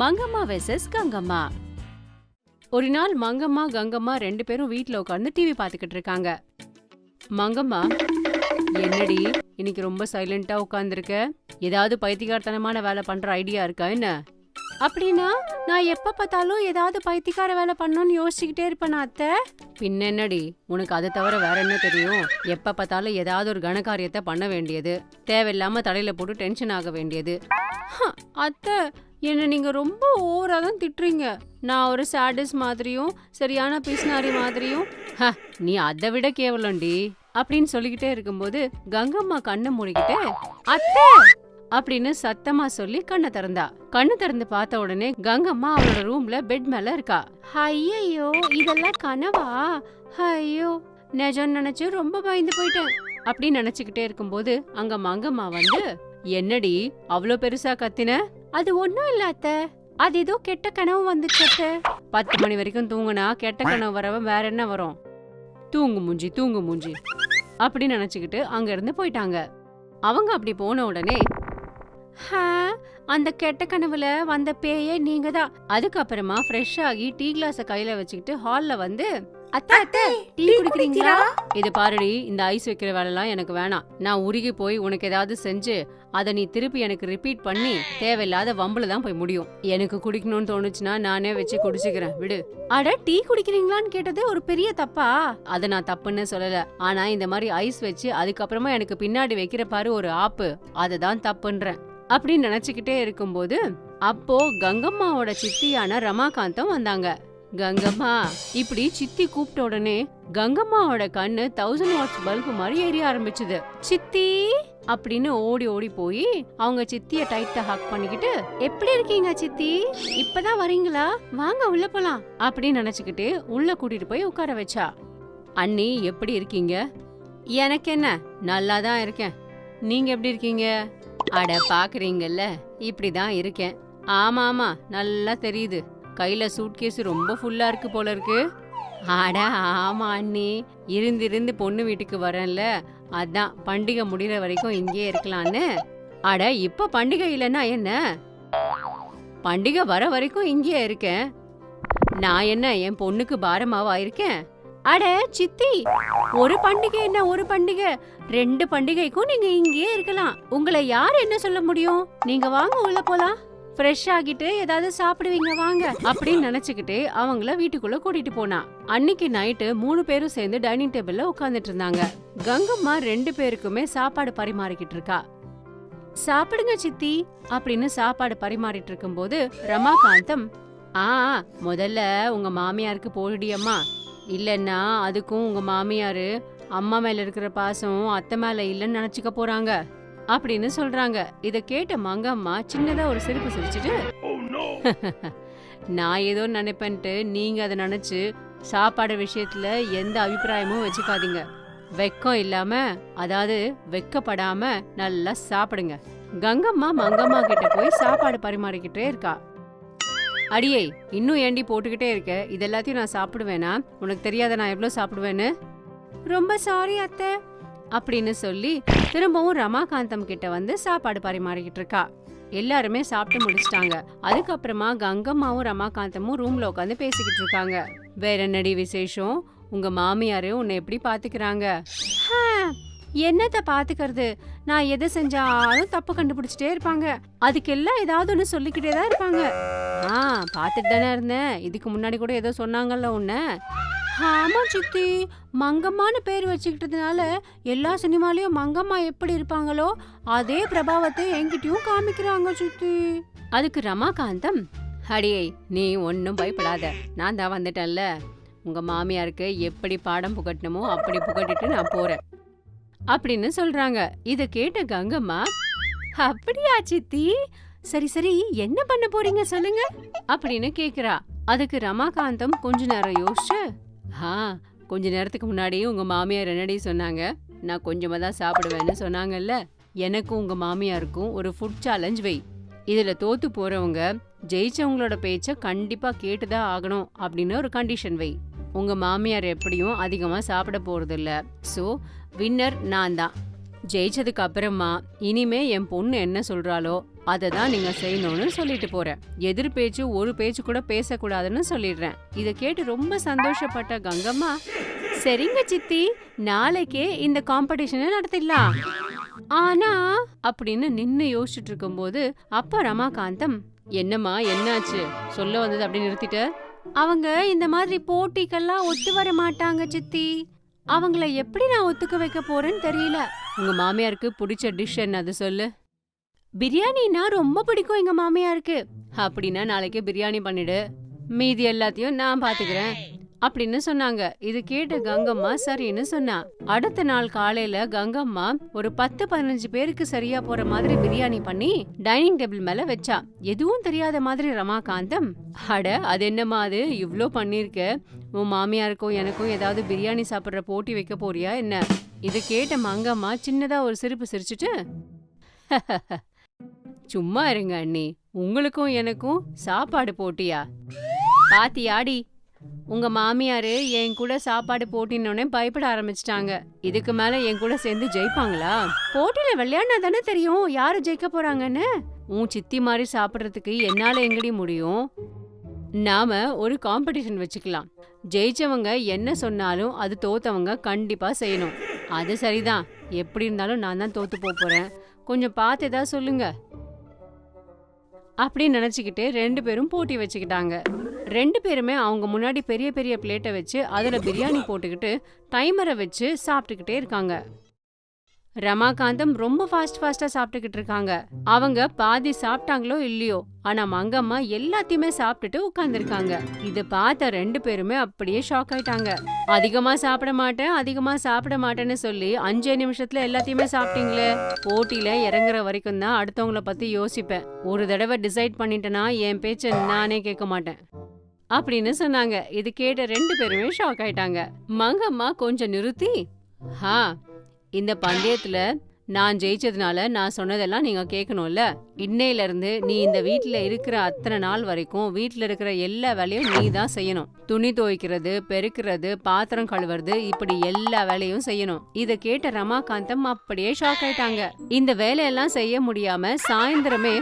Mangamma versus Gangamma. ஒரு நாள் மங்கம்மா கங்கம்மா ரெண்டு பேரும் வீட்டில் உட்காந்து டிவி பார்த்துக்கிட்டு இருக்காங்க. மங்கம்மா என்னடி இன்னைக்கு ரொம்ப சைலண்டா உட்காந்துருக்க ஏதாவது பைத்தியக்காரத்தனமான வேலை பண்ற ஐடியா இருக்கா என்ன? அப்படின்னா நான் எப்ப பார்த்தாலும் ஏதாவது பைத்தியக்கார வேலை பண்ணணும்னு யோசிச்சுக்கிட்டே இருப்பேன் அத்தை? பின்ன என்னடி உனக்கு அதை தவிர வேற என்ன தெரியும்? எப்ப பார்த்தாலும் ஏதாவது ஒரு கனகாரியத்தை பண்ண வேண்டியது. தேவையில்லாம தலையில போட்டு டென்ஷன் ஆக வேண்டியது. அத்தை என்னை நீங்கள் ரொம்ப ஓவராக தான் திட்டுறீங்க. நான் ஒரு சாடிஸ் மாதிரியும் சரியான பிஸ்னாரி மாதிரியும் ஹ, நீ அதை விட கேவலம்டி அப்படின்னு சொல்லிக்கிட்டே இருக்கும்போது கங்கம்மா கண்ணை மூடிக்கிட்டு அத்தை அப்படின்னு சத்தமா சொல்லி கண்ணை திறந்தா. கண்ணு திறந்து பார்த்த உடனே கங்கம்மா அவளோட ரூம்ல பெட் மேல இருக்கா. ஐயோ இதெல்லாம் கனவா? ஐயோ நிஜம் நினைச்சு ரொம்ப பயந்து போயிட்டேன் அப்படின்னு நினைச்சுக்கிட்டே இருக்கும்போது அங்க மங்கம்மா வந்து என்னடி அவ்வளோ பெருசா கத்தின? அது ஒண்ணும் இல்ல அத்தை. அது ஏதோ கெட்ட கனவு வந்துச்சு பத்து மணி வரைக்கும் தூங்குனா கெட்ட கனவு வரவ வேற என்ன வரும்? தூங்கு மூஞ்சி தூங்கு மூஞ்சி. அப்படின்னு நினைச்சுக்கிட்டு அங்க இருந்து போயிட்டாங்க. அவங்க அப்படி போன உடனே "ஹா, அந்த கெட்ட கனவுல வந்த பேயே நீங்க தான் அதுக்கப்புறமா ஃப்ரெஷ் ஆகி டீ கிளாஸ கையில வச்சுக்கிட்டு ஹால்ல வந்து அத்தை அத்தை டீ குடிக்கிறீங்களா? இது பாருடி இந்த ஐஸ் வைக்கிற வேலைலாம் எனக்கு வேணாம். நான் உருகி போய் உனக்கு ஏதாவது செஞ்சு அதை நீ திருப்பி எனக்கு ரிப்பீட் பண்ணி தேவையில்லாத வம்புல தான் போய் முடியும். எனக்கு குடிக்கணும்னு தோணுச்சுன்னா நானே வச்சு குடிச்சுக்கிறேன். விடு. அட டீ குடிக்கிறீங்களான்னு கேட்டது ஒரு பெரிய தப்பா? அத நான் தப்புன்னு சொல்லல. ஆனா இந்த மாதிரி ஐஸ் வச்சு அதுக்கப்புறமா எனக்கு பின்னாடி வைக்கிற பாரு ஒரு ஆப்பு. அதுதான் தப்புன்றேன். அப்படின்னு நினைச்சுக்கிட்டே இருக்கும்போது அப்போ கங்கம்மாவோட சித்தியான ரமாகாந்தம் வந்தாங்க. கங்கம்மா இப்படி சித்தி கூப்பிட்ட உடனே கங்கம்மாவோட கண்ணு தௌசண்ட் வாட்ஸ் பல்பு மாதிரி எரிய ஆரம்பிச்சது. சித்தி அப்படின்னு ஓடி ஓடி போய் அவங்க சித்திய டைட்டா ஹக் பண்ணிக்கிட்டு எப்படி இருக்கீங்க சித்தி? இப்பதான் வரீங்களா? வாங்க உள்ள போலாம். அப்படின்னு நினைச்சுக்கிட்டு உள்ள கூட்டிட்டு போய் உட்கார வச்சா. அண்ணி எப்படி இருக்கீங்க? எனக்கு என்ன? நல்லா தான் இருக்கேன். நீங்க எப்படி இருக்கீங்க? அட பாக்குறீங்கல்ல இப்படிதான் இருக்கேன். ஆமா ஆமா நல்லா தெரியுது. கையில் சூட்கேஸ் ரொம்ப ஃபுல்லாக இருக்கு போல இருக்கு. அட ஆமா அண்ணி. இருந்து இருந்து பொண்ணு வீட்டுக்கு வரேன்ல. அதான் பண்டிகை முடிகிற வரைக்கும் இங்கேயே இருக்கலான்னு. அட இப்போ பண்டிகை இல்லைன்னா என்ன? பண்டிகை வர வரைக்கும் இங்கேயே இருக்கேன். நான் என்ன என் பொண்ணுக்கு பாரமாவா இருக்கேன்? அட சித்தி ஒரு பண்டிகை என்ன ஒரு பண்டிகை? ரெண்டு பண்டிகைக்கும் நீங்க இங்கேயே இருக்கலாம். உங்களை யார் என்ன சொல்ல முடியும்? நீங்க வாங்க உள்ள போலாம். ஃப்ரெஷ் ஆகிட்டு ஏதாவது சாப்பிடுவீங்க வாங்க அப்படின்னு நினைச்சுக்கிட்டு அவங்கள வீட்டுக்குள்ள கூட்டிட்டு போனா. அன்னைக்கு நைட்டு மூணு பேரும் சேர்ந்து டைனிங் டேபிள்ல உட்கார்ந்துட்டு இருந்தாங்க. கங்கம்மா ரெண்டு பேருக்குமே சாப்பாடு பரிமாறிக்கிட்டு இருக்கா. சாப்பிடுங்க சித்தி அப்படின்னு சாப்பாடு பரிமாறிட்டு இருக்கும்போது ரமாகாந்தம் ஆ முதல்ல உங்க மாமியாருக்கு போடுடியம்மா. இல்லைன்னா அதுக்கும் உங்க மாமியாரு அம்மா மேல இருக்கிற பாசம் அத்தை மேல இல்லைன்னு நினைச்சுக்க போறாங்க. அப்படின்னு சொல்றாங்க. இத கேட்ட மங்கம்மா சின்னதா ஒரு சிரிப்பு சிரிச்சுட்டு நான் ஏதோ நினைப்பேன்ட்டு நீங்க அதை நினைச்சு சாப்பாடு விஷயத்துல எந்த அபிப்பிராயமும் வச்சுக்காதீங்க. வெக்கம் இல்லாம அதாவது வெக்கப்படாம நல்லா சாப்பிடுங்க. கங்கம்மா மங்கம்மா கிட்ட போய் சாப்பாடு பரிமாறிக்கிட்டே இருக்கா. அடியே இன்னும் ஏண்டி போட்டுக்கிட்டே இருக்க? இது எல்லாத்தையும் நான் சாப்பிடுவேனா? உனக்கு தெரியாத நான் எவ்வளவு சாப்பிடுவேன்னு? ரொம்ப சாரி அத்தை. அப்படின்னு சொல்லி திரும்பவும் ரமாகாந்தம் கிட்ட வந்து சாப்பாடு பரிமாறிக்கிட்டு இருக்கா. எல்லாருமே சாப்பிட்டு முடிச்சிட்டாங்க. அதுக்கப்புறமா கங்கம்மாவும் ரமாகாந்தமும் ரூம்ல உட்காந்து பேசிக்கிட்டு இருக்காங்க. வேற என்னடி விசேஷம்? உங்க மாமியாரு உன்னை எப்படி பாத்துக்கிறாங்க? என்னத்த பாத்துக்கிறது? நான் எதை செஞ்சாலும் தப்பு கண்டுபிடிச்சிட்டே இருப்பாங்க. அதுக்கெல்லாம் ஏதாவது ஒன்று சொல்லிக்கிட்டே தான் இருப்பாங்க. ஆ பார்த்துட்டு தானே இருந்தேன். இதுக்கு முன்னாடி கூட ஏதோ சொன்னாங்கல்ல உன்ன. ஆமா சித்தி. மங்கம்மான்னு பேர் வச்சுக்கிட்டதுனால எல்லா சினிமாலையும் மங்கம்மா எப்படி இருப்பாங்களோ அதே பிரபாவத்தை என்கிட்டயும் காமிக்கிறாங்க சித்தி. அதுக்கு ரமாகாந்தம் அடியே நீ ஒன்றும் பயப்படாத. நான் தான் வந்துட்டேன்ல. உங்கள் மாமியாருக்கு எப்படி பாடம் புகட்டணுமோ அப்படி புகட்டிட்டு நான் போகிறேன் அப்படின்னு சொல்கிறாங்க இதை கேட்ட கங்கம்மா அப்படியா சித்தி? சரி சரி என்ன பண்ண போறீங்க சொல்லுங்க. அப்படின்னு கேக்குறா. அதுக்கு ரமாகாந்தம் கொஞ்ச நேரம் யோசிச்சு ஆ கொஞ்ச நேரத்துக்கு முன்னாடி உங்க மாமியார் என்னடி சொன்னாங்க? நான் கொஞ்சமா தான் சாப்பிடுவேன்னு சொன்னாங்கல்ல? எனக்கும் உங்க மாமியாருக்கும் ஒரு ஃபுட் சேலஞ்ச் வை. இதுல தோத்து போறவங்க ஜெயிச்சவங்களோட பேச்ச கண்டிப்பா கேட்டுதான் ஆகணும் அப்படின்னு ஒரு கண்டிஷன் வை. உங்க மாமியார் எப்படியும் அதிகமா சாப்பிட போறது இல்ல சோ வின்னர் நான் தான். ஜெயிச்சதுக்கு அப்புறமா இனிமே என் பொண்ணு என்ன சொல்றாளோ அதை தான் நீங்க செய்யணும்னு சொல்லிட்டு போறேன். எதிர் பேச்சு ஒரு பேச்சு கூட பேசக்கூடாதுன்னு சொல்லிடுறேன். இதை கேட்டு ரொம்ப சந்தோஷப்பட்ட கங்கம்மா சரிங்க சித்தி நாளைக்கே இந்த காம்படிஷனை நடத்திடலாம். ஆனா அப்படின்னு நின்னு யோசிச்சுட்டு இருக்கும்போது அப்ப ரமாகாந்தம் என்னம்மா என்னாச்சு? சொல்ல வந்தது அப்படி நிறுத்திட்டு? அவங்க இந்த மாதிரி போட்டிக்கெல்லாம் ஒத்து வர மாட்டாங்க சித்தி. அவங்கள எப்படி நான் ஒத்துக்க வைக்க போறேன்னு தெரியல. உங்க மாமியாருக்கு பிடிச்ச டிஷ் என்னது சொல்லு? பிரியாணினா ரொம்ப பிடிக்கும் எங்க மாமியாருக்கு. அப்படின்னா நாளைக்கு பிரியாணி பண்ணிடு. மீதி எல்லாத்தையும் நான் பாத்துக்கிறேன். அப்படின்னு சொன்னாங்க. இது கேட்டு கங்கம்மா சரின்னு சொன்னா. அடுத்த நாள் காலையில கங்கம்மா ஒரு பத்து பதினஞ்சு பேருக்கு சரியா போற மாதிரி பிரியாணி பண்ணி டைனிங் டேபிள் மேல வச்சா. எதுவும் தெரியாத மாதிரி ரமாகாந்தம் அட அது என்னம்மா அது? இவ்ளோ பண்ணிருக்க. உன் மாமியாருக்கும் எனக்கும் ஏதாவது பிரியாணி சாப்பிடுற போட்டி வைக்க போறியா என்ன? இது கேட்ட மங்கம்மா சின்னதா ஒரு சிரிப்பு சிரிச்சுட்டு சும்மா இருங்க அண்ணி. உங்களுக்கும் எனக்கும் சாப்பாடு போட்டியா? பாத்தியாடி உங்க மாமியாரு என் கூட சாப்பாடு போட்டினோடனே பயப்பட ஆரம்பிச்சிட்டாங்க. இதுக்கு மேல என் கூட சேர்ந்து ஜெயிப்பாங்களா? போட்டியில விளையாடினா தானே தெரியும் யாரு ஜெயிக்க போறாங்கன்னு? உன் சித்தி மாதிரி சாப்பிடுறதுக்கு என்னால எங்கடி முடியும்? நாம ஒரு காம்படிஷன் வச்சுக்கலாம். ஜெயிச்சவங்க என்ன சொன்னாலும் அது தோத்தவங்க கண்டிப்பா செய்யணும். அது சரிதான். எப்படி இருந்தாலும் நான் தான் தோத்து போப் போறேன். கொஞ்சம் பார்த்து ஏதாவது சொல்லுங்க. அப்படின்னு நினச்சிக்கிட்டு ரெண்டு பேரும் போட்டி வச்சுக்கிட்டாங்க. ரெண்டு பேருமே அவங்க முன்னாடி பெரிய பெரிய பிளேட்டை வச்சு அதில் பிரியாணி போட்டுக்கிட்டு டைமரை வச்சு சாப்பிட்டுக்கிட்டே இருக்காங்க. ரமாகாந்தம் ரொம்ப ஃபாஸ்ட் ஃபாஸ்டா சாப்பிட்டுக்கிட்டு இருக்காங்க. அவங்க பாதி சாப்பிட்டாங்களோ இல்லையோ ஆனா மங்கம்மா எல்லாத்தையுமே சாப்பிட்டுட்டு உட்கார்ந்துருக்காங்க. இத பார்த்த ரெண்டு பேருமே அப்படியே ஷாக் ஆயிட்டாங்க. அதிகமா சாப்பிட மாட்டேன் அதிகமா சாப்பிட மாட்டேன்னு சொல்லி அஞ்சே நிமிஷத்துல எல்லாத்தையுமே சாப்பிட்டீங்களே? போட்டியில இறங்குற வரைக்கும் தான் அடுத்தவங்கள பத்தி யோசிப்பேன். ஒரு தடவை டிசைட் பண்ணிட்டேன்னா என் பேச்ச நானே கேட்க மாட்டேன். அப்படின்னு சொன்னாங்க. இது கேட்ட ரெண்டு பேருமே ஷாக் ஆயிட்டாங்க. மங்கம்மா கொஞ்சம் நிறுத்தி ஹா இந்த பந்தயத்துல நான் ஜெயிச்சதுனால நான் சொன்னதெல்லாம் நீங்க கேட்கணும்ல இன்னையில இருந்து நீ இந்த வீட்ல இருக்கிற அத்தனை நாள் வரைக்கும் வீட்ல இருக்கிற எல்லா வேலையும் நீ தான் செய்யணும். துணி துவைக்கிறது பெருக்கிறது பாத்திரம் கழுவுறது இப்படி எல்லா வேலையும் செய்யணும். இத கேட்ட ரமாகாந்தம் அப்படியே ஷாக் ஆயிட்டாங்க. இந்த வேலையெல்லாம் செய்ய முடியாம சாயந்தரமே